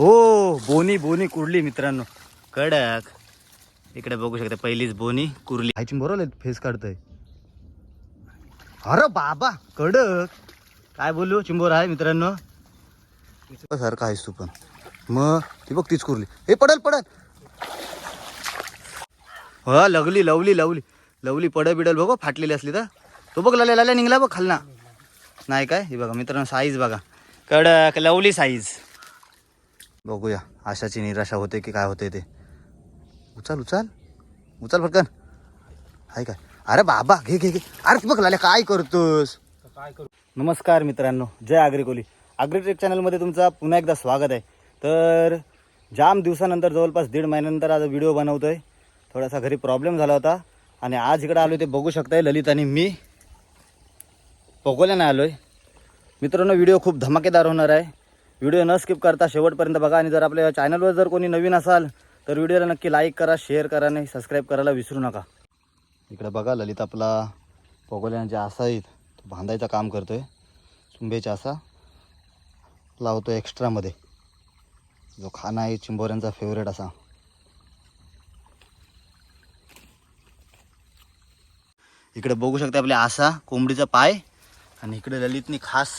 हो बोनी बोनी कुरली मित्रांनो. कडक. इकडे बघू शकता पहिलीच बोनी कुरली. आयची बरोबर फेस काढतोय. अरे बाबा कडक. काय बोलू चिंबोर आहे मित्रांनो. सारखं आहेस तू पण. मग ती बघ तीच कुरली. हे पडल पडल. हा लगली लवली लवली. लवली पडल बिडल बघ फाटलेली असली तर. तो बघ लाल्या लाल्या निघला बघ खालना. नाही काय? हे बघा मित्रांनो साईज बघा. कडक लवली साईज बघूया. आशाची निराशा होते की काय होते ते. उचल उचल. उचल फटकन आहे काय? अरे बाबा घे घे घे. अरे बघ लाल्या काय करतोस? काय करू नमस्कार मित्रांनो जय आग्री कोली. चॅनलमध्ये तुमचा पुन्हा एकदा स्वागत आहे. तर जाम दिवसानंतर जवळपास दीड महिन्यानंतर आज व्हिडिओ बनवतोय. थोडासा घरी प्रॉब्लेम झाला होता. आणि आज इकडे आलो ते बघू शकताय ललित आणि मी. पोकोल्याने आलो आहे मित्रांनो व्हिडिओ खूप धमाकेदार होणार आहे. व्हिडिओ न स्किप करता शेवटपर्यंत बघा. आणि जर आपल्या चॅनलवर जर कोणी नवीन असाल तर व्हिडिओला नक्की लाईक करा शेअर करा आणि सबस्क्राईब करायला विसरू नका. इकडे बघा ललित आपला पोगोल्याने जे आसा आहेत तो बांधायचं काम करतोय. चुंबेचा असा लावतो एक्स्ट्रामध्ये जो खाना आहे चिंबोऱ्यांचा फेवरेट असा. इकडे बघू शकता आपले आसा कोंबडीचा पाय. आणि इकडे ललितनी खास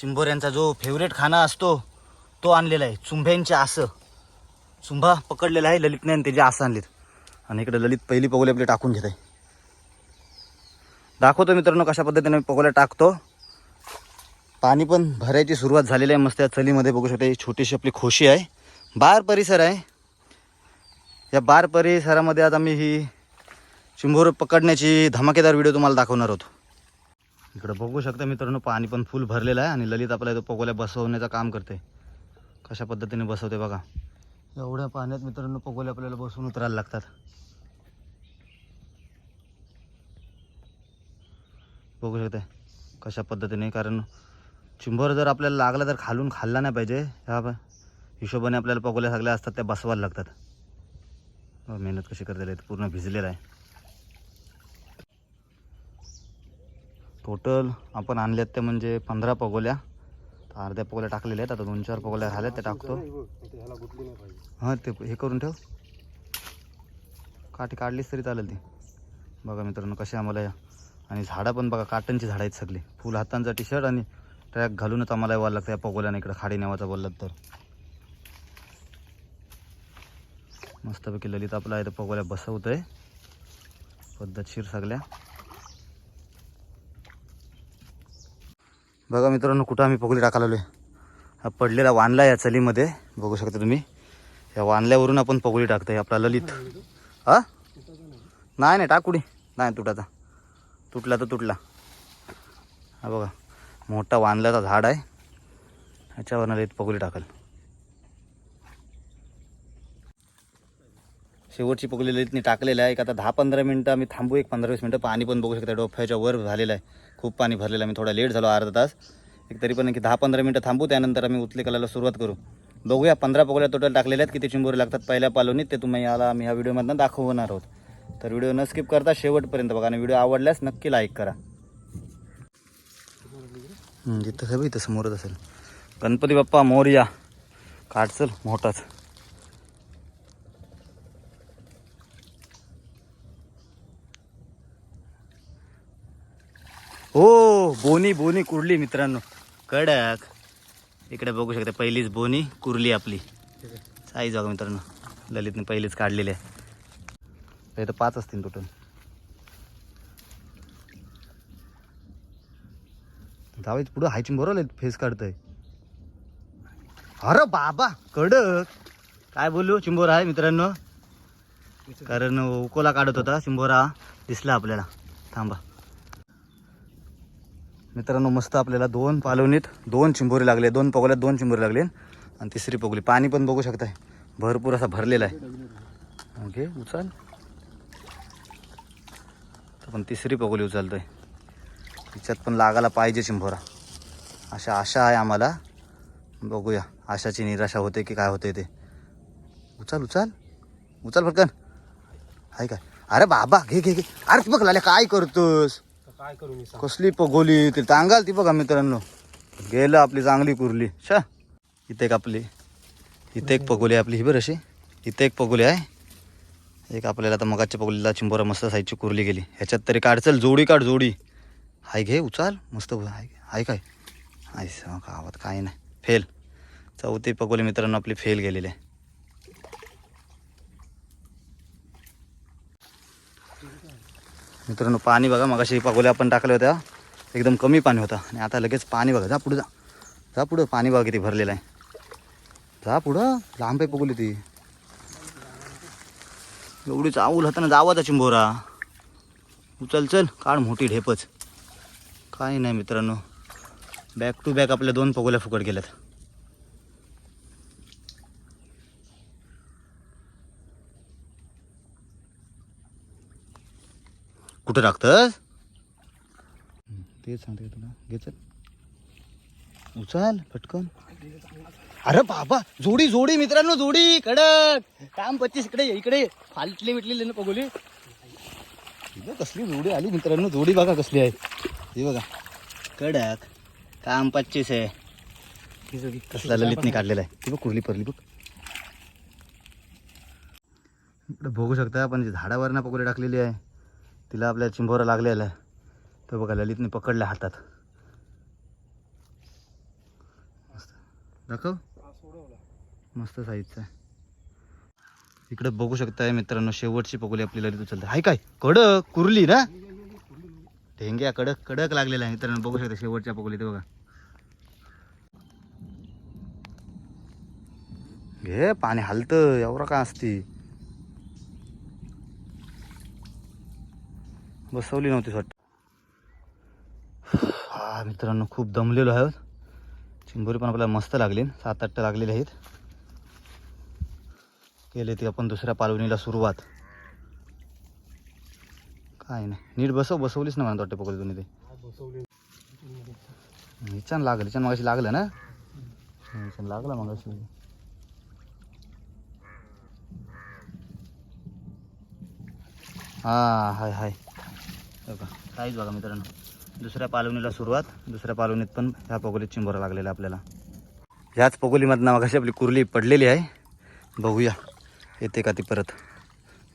चिंबोऱ्यांचा जो फेवरेट खाना असतो तो आणलेला आहे चुंभ्यांचे आसं. चुंभा पकडलेला आहे ललितने आणि त्याचे आसं आणलेत. आणि इकडे ललित पहिली पगोली आपले टाकून घेत आहे. दाखवतो मित्रांनो कशा पद्धतीने पगोल्या टाकतो. पाणी पण भरायची सुरुवात झालेली आहे मस्त या चलीमध्ये बघू शकता ही छोटीशी आपली खोशी आहे. बार परिसर आहे. या बार परिसरामध्ये आज आम्ही ही चिंबोर पकडण्याची धमाकेदार व्हिडिओ तुम्हाला दाखवणार आहोत. इकडं बघू शकता मित्रांनो पाणी पण फुल भरलेलं आहे आणि ललित आपल्या इथं पगोल्या बसवण्याचं काम करते. कशा पद्धतीने बसवते बघा. एवढ्या पाण्यात मित्रांनो पगोल्या आपल्याला बसून उतरायला लागतात. बघू शकते कशा पद्धतीने कारण चिंबर जर आपल्याला लागला तर खालून खाल्ला नाही पाहिजे. ह्या हिशोबाने आपल्याला पगोल्या सगळ्या असतात त्या बसवायला लागतात. मेहनत कशी करता पूर्ण भिजलेलं आहे. टोटल आपण आणल्यात त्या म्हणजे पंधरा पगोल्या. तर अर्ध्या पगोल्या टाकलेल्या आहेत. आता दोन चार पगोल्या राहिल्यात त्या टाकतो. हां ते हे करून ठेव. काठी काढलीच तरी चालेल ती. बघा मित्रांनो कसे आम्हाला या. आणि झाडं पण बघा काटनची झाडं आहेत सगळी. फुल हातांचा टी शर्ट आणि ट्रॅक घालूनच आम्हाला यावं लागतं या पगोल्याने इकडं. खाडी नेवाचा बोललात तर. मस्तपैकी ललित आपला आहे तर पगोल्या बसवतोय. पद्धतशीर सगळ्या. बघा मित्रांनो कुठं आम्ही पगोली टाकायला आहे हा पडलेला वानला या चलीमध्ये. बघू शकता तुम्ही. या वानल्यावरून आपण पगोली टाकतोय आपला ललित. हा? नाही नाही टाकुडी नाही तुटाचा. तुटला तर तुटला. हा बघा मोठा वानल्याचा झाड आहे. ह्याच्यावर ललित पगोली टाकल. शेवटची पगोली ललितनी टाकलेलं आहे. एक आता दहा पंधरा मिनटं आम्ही थांबू एक पंधरा वीस मिनटं पाणी पण बघू शकता. डोफ्याच्या वर झालेलं आहे. खूप पाणी भरलेलं मी थोडा लेट झालो अर्धा तास. एक तरी पण एक दहा पंधरा मिनटं थांबू त्यानंतर आम्ही उतले करायला सुरुवात करू. बघूया पंधरा पगोल्या टोटल टाकलेल्या आहेत. किती चिंबोरे लागतात पहिल्या पालोनीत ते तुम्ही याला आम्ही ह्या व्हिडिओमधनं दाखवणार आहोत. तर व्हिडिओ न स्किप करता शेवटपर्यंत बघा आणि व्हिडिओ आवडल्यास नक्की लाईक करा. जिथं हवी इथं समोरच असेल. गणपती बाप्पा मोर्या. काढचल मोठाच. हो बोनी बोनी कुरली मित्रांनो. कडक. इकडे बघू शकता पहिलीच बोनी कुरली आपली. साईज बघा मित्रांनो. ललितने पहिलीच काढलेली आहे. तर पाच असतील टोटल जावेच पुढं हायची बरोबर फेस काढतोय. अरे बाबा कडक. काय बोलू चिंबोरा आहे मित्रांनो. कारण उकोला काढत होता चिंबोरा. दिसला आपल्याला. थांबा. मित्रांनो मस्त आपल्याला दोन पालवणीत दोन चिंबोरी लागले. दोन पगोल्यात दोन चिंबोरी लागले. आणि तिसरी पगोली. पाणी पण बघू शकताय. भरपूर असा भरलेला आहे. ओके उचल. पण तिसरी पगोली उचलतोय. तिच्यात पण लागायला पाहिजे चिंबोरा. अशा आशा आहे आम्हाला. बघूया. आशाची निराशा होते की काय होते ते. उचल उचल. उचल फटकन आहे काय अरे बाबा घे घे घे. अरे बघ लाल्या काय करतोस? काय करू मी सांग. कसली पगोली ती टांगाल ती बघा मित्रांनो. गेलं आपली चांगली कुरली. शा इथे एक आपली इथे एक पगोली आहे आपली. ही बरं अशी. इथे एक पगोली आहे. एक आपल्याला आता मगाच्या पगोलीला चिंबोरा मस्त साईजची कुरली गेली. ह्याच्यात तरी काढ चल जोडी काढ जोडी. हाय घे उचाल. मस्त हाय हाय काय? हाय गावात काय नाही. फेल. चौथी पगोली मित्रांनो आपली फेल गेलेली आहे. मित्रांनो पाणी बघा मगाशी पगोल्या आपण टाकल्या होत्या. एकदम कमी पाणी होतं. आणि आता लगेच पाणी बघा जा पुढं जा. जा पुढं पाणी बघा किती भरलेलं आहे. जा पुढं लांब आहे पगोली ती. एवढी चावूल होता ना जावाचा चिंबोरा. उचल चल काढ मोठी ढेपच. काही नाही मित्रांनो. बॅक टू बॅक आपल्या दोन पगोल्या फुकट गेल्यात. कुठं टाकतस? तेच सांगते तुला. घे चल. उचल पटकन. अरे बाबा जोडी जोडी मित्रांनो जोडी. कडक. काम पच्चीस इकडे इकडे. फालटली मिटलेली ना पगोली कसली जोडी आली मित्रांनो. जोडी बघा कसली आहे. ही बघा. कडक. काम पच्चीस आहे. कसला ललितने काढलेला आहे. ती बघ कुर्ली परली बघ. इकडे बघू शकता आपण जी झाडावर ना पकोडी टाकलेली आहे. तिला आपल्या चिंबोरा लागलेला आहे. तो बघा ललितने पकडल्या हातात. मस्त. दाखव. मस्त साईजचा आहे. इकडे बघू शकताय मित्रांनो शेवटची पकोली आपली ललित उचलते. हाय काय? कडक कुरली ना? ढेंग्या कडक कडक लागलेला आहे मित्रांनो. बघू शकता शेवटच्या पकोली ते बघा. घे पाणी हलतं. एवढं का असती? बसवली नव्हती वाटतं. हा मित्रांनो खूप दमलेलो आहोत. चिंबोरी पण आपल्याला मस्त लागली. सात आठ लागलेले आहेत. केले ते आपण दुसऱ्या पालवणीला सुरुवात. काय नाही नीट बसव बसवलीच ना मला वाटतं पकडली तुम्ही ते. बसवले हिच्यान लागलं हिच्यान मगाशी लागलं ना? हिच्यान लागलं मगाशी. हा हाय हाय. बघा साईज बघा मित्रांनो. दुसऱ्या पालवणीला सुरुवात. दुसऱ्या पालवणीत पण ह्या पगोलीत चिंबोरा लागलेला आपल्याला. ह्याच पगोलीमधनं मगाशी आपली कुर्ली पडलेली आहे. बघूया. येते का ती परत?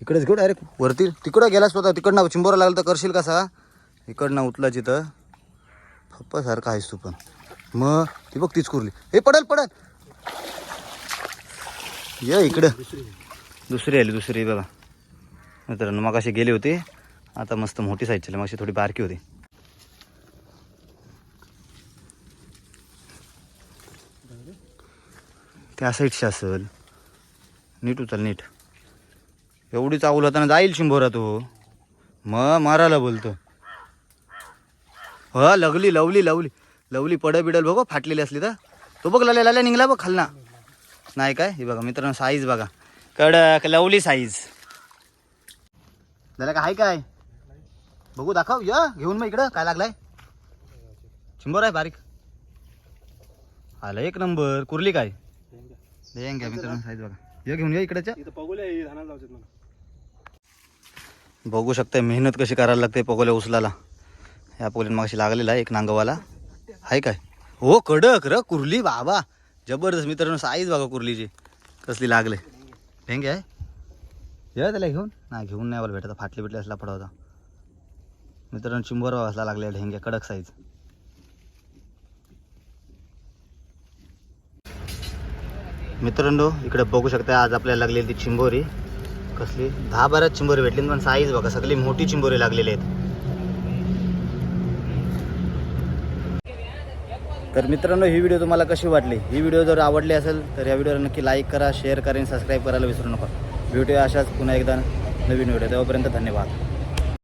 इकडेच घेऊ डायरेक्ट वरती. तिकडं गेलाच स्वतः तिकडनं चिंबोरा लागला तर करशील कसा? इकडनं उतलाची जिथं फप्पासारखं आहेस तू पण. मग ती बघ तीच कुरली. हे पडल पडल. ये इकडं. दुसरी आली दुसरी बघा. मित्रांनो मग अशी गेली होती. आता मस्त मोठी साईज चालली मग थोडी बारकी होती. त्या साईडची असेल. नीट उचल नीट. एवढी चावल होताना जाईल शिंभोरा तो. मग मारायला बोलतो. ह लगली लवली लवली. लवली पड बिडल बघ फाटलेली असली तर. तो बघ लाल्या लाल्या निघला बघ खालना. नाही काय? हे बघा मित्रांनो साईज बघा. कडक लवली साईज झालं का आहे काय? बघू दाखव. या घेऊन मग इकडं. काय लागलाय? चिंबर आहे बारीक. आलं एक नंबर. कुर्ली काय? घ्या मित्रांनो साईज बघा. या घेऊन या इकडच्या बघू शकता मेहनत कशी करायला लागते पगोल्या उचलाला ह्या पगोलीत मागाशी लागलेला आहे एक नांगवाला. आहे काय? हो कडक र कुर्ली बाबा. जबरदस्त मित्रांनो साईज बघा कुर्लीची. कसली लागले. ढेंगे आहे. या त्याला घेऊन. नाही घेऊन नाही मला भेटत. फाटली बिटली असला पडा होता मित्रांनो चिंबर असला लागले ढेंग्या कडक साईज मित्रांनो इकडे बघू शकता आज आपल्याला लागलेली ती चिंबोरी. कसली? दहा बारा चिंबोरी भेटली पण साईज बघा सगळी मोठी चिंबोरी लागलेली आहेत. तर मित्रांनो ही व्हिडिओ तुम्हाला कशी वाटली? ही व्हिडिओ जर आवडली असेल तर या व्हिडिओला नक्की लाईक करा शेअर करा आणि सबस्क्राईब करायला विसरू नका. व्हिडिओ अशाच पुन्हा एकदा नवीन व्हिडिओ तेव्हापर्यंत धन्यवाद.